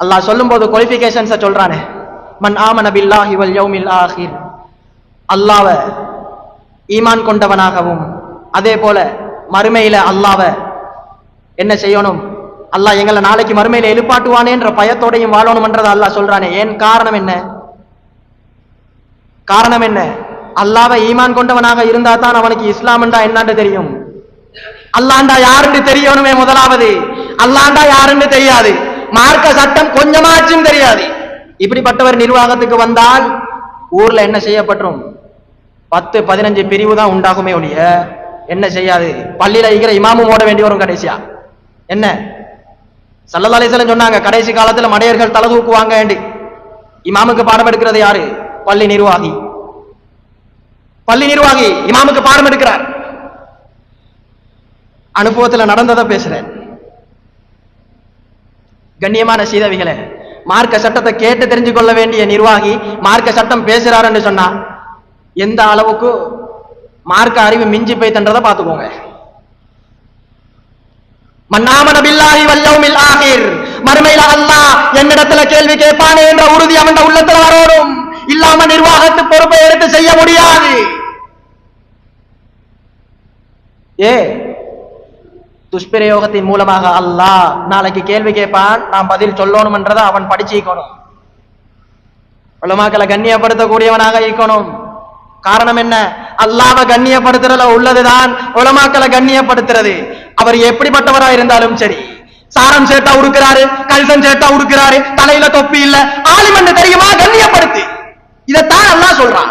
அல்லாஹ் சொல்லும்போது குவாலிஃபிகேஷன்ஸை சொல்றானே. மன் ஆமன பில்லாஹி வல் யௌமில் ஆஹிர். அல்லாஹ்வ ஈமான் கொண்டவனாகவும் அதே போல மறுமையில அல்லாஹ்வ என்ன செய்யணும்? அல்லாஹ் எங்களை நாளைக்கு மறுமையில எழுப்பாட்டுவானேன்ற பயத்தோடையும் வாழணும்ன்றதை அல்லாஹ் சொல்றானே. ஏன் காரணம் என்ன? காரணம் என்ன? அல்லாஹ்வை ஈமான் கொண்டவனாக இருந்தா தான் அவனுக்கு இஸ்லாம்டா என்னான்னு தெரியும்? அல்லாண்டா யாருன்னு தெரியணுமே முதலாவது. அல்லாண்டா யாருன்னு தெரியாது. மார்க்க சட்டம் கொஞ்சமாச்சும் தெரியாது. இப்படிப்பட்டவர் நிர்வாகத்துக்கு வந்தால் ஊர்ல என்ன செய்யப்பட்டுரும்? பத்து பதினஞ்சு பிரிவு தான் உண்டாகுமே ஒழிய என்ன செய்யாது? பள்ளியில இருக்கிற இமாமும் ஓட வேண்டி வரும் கடைசியா. என்ன? சல்லல்லா சொன்னாங்க கடைசி காலத்துல மடையர்கள் தலை தூக்குவாங்க இமாமுக்கு பாடம் எடுக்கிறது யாரு? பள்ளி நிர்வாகி. பள்ளி நிர்வாகி இமாமுக்கு பாடம் எடுக்கிறார். அனுபவத்துல நடந்ததை பேசுறேன். கண்ணியமான சீதவிகளை மார்க்க சட்டத்தை கேட்டு தெரிஞ்சு கொள்ள வேண்டிய நிர்வாகி மார்க்க சட்டம் பேசுறாருன்னு சொன்னா எந்த அளவுக்கு மார்க்க அறிவு மிஞ்சி போய்த்தன்றதை பார்த்துக்கோங்க. மன்னாமன பில்லாஹி வல்யௌமில் ஆகிர். மறுமையில அல்லாஹ் என்னிடத்துல கேள்வி கேட்பானே என்ற உறுதி அவன் உள்ளத்துல வரோடும். இல்லாம நிர்வாகத்து பொறுப்பை எடுத்து செய்ய முடியாது. ஏ துஷ்பிரயோகத்தின் மூலமாக அல்லாஹ் நாளைக்கு கேள்வி கேட்பான் நாம் பதில் சொல்லணும்ன்றதை அவன் படிச்சிக்கணும் உலமாக்களை கண்ணியப்படுத்தக்கூடியவனாக இருக்கணும். காரணம் என்ன? அல்லாவை கண்ணியப்படுத்துறதுல உள்ளதுதான் உலமாக்களை கண்ணியப்படுத்துறது. அவர் எப்படிப்பட்டவரா இருந்தாலும் சரி. சாரம் சேட்டா உடுக்கிறாரு கல்சன் சேட்டா உடுக்கிறாரு தலையில தொப்பி இல்ல ஆலிமன்னு தெரியுமா? கண்ணியப்படுத்து. இதைத்தான் அல்லாஹ் சொல்றான்.